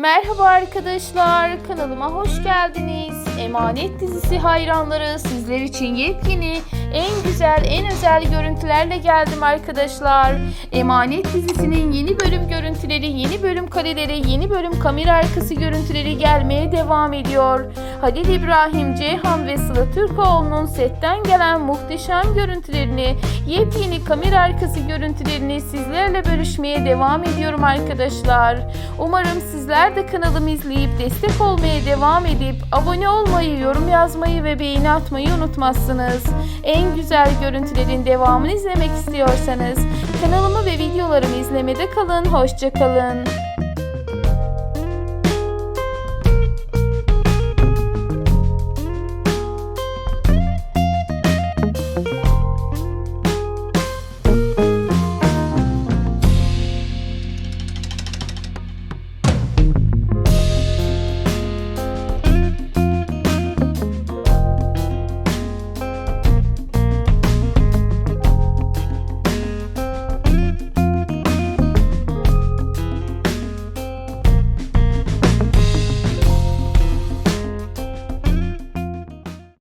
Merhaba arkadaşlar, kanalıma hoş geldiniz. Emanet dizisi hayranları sizler için yepyeni, en güzel, en özel görüntülerle geldim arkadaşlar. Emanet dizisinin yeni bölüm görüntüleri, yeni bölüm kareleri, yeni bölüm kamera arkası görüntüleri gelmeye devam ediyor. Halil İbrahim, Ceyhan ve Sıla Türkoğlu'nun setten gelen muhteşem görüntülerini, yepyeni kamera arkası görüntülerini sizlerle bölüşmeye devam ediyorum arkadaşlar. Umarım sizler de kanalımı izleyip destek olmaya devam edip abone olmayı, yorum yazmayı ve beğeni atmayı unutmazsınız. En güzel görüntülerin devamını izlemek istiyorsanız kanalımı ve videolarımı izlemede kalın. Hoşçakalın.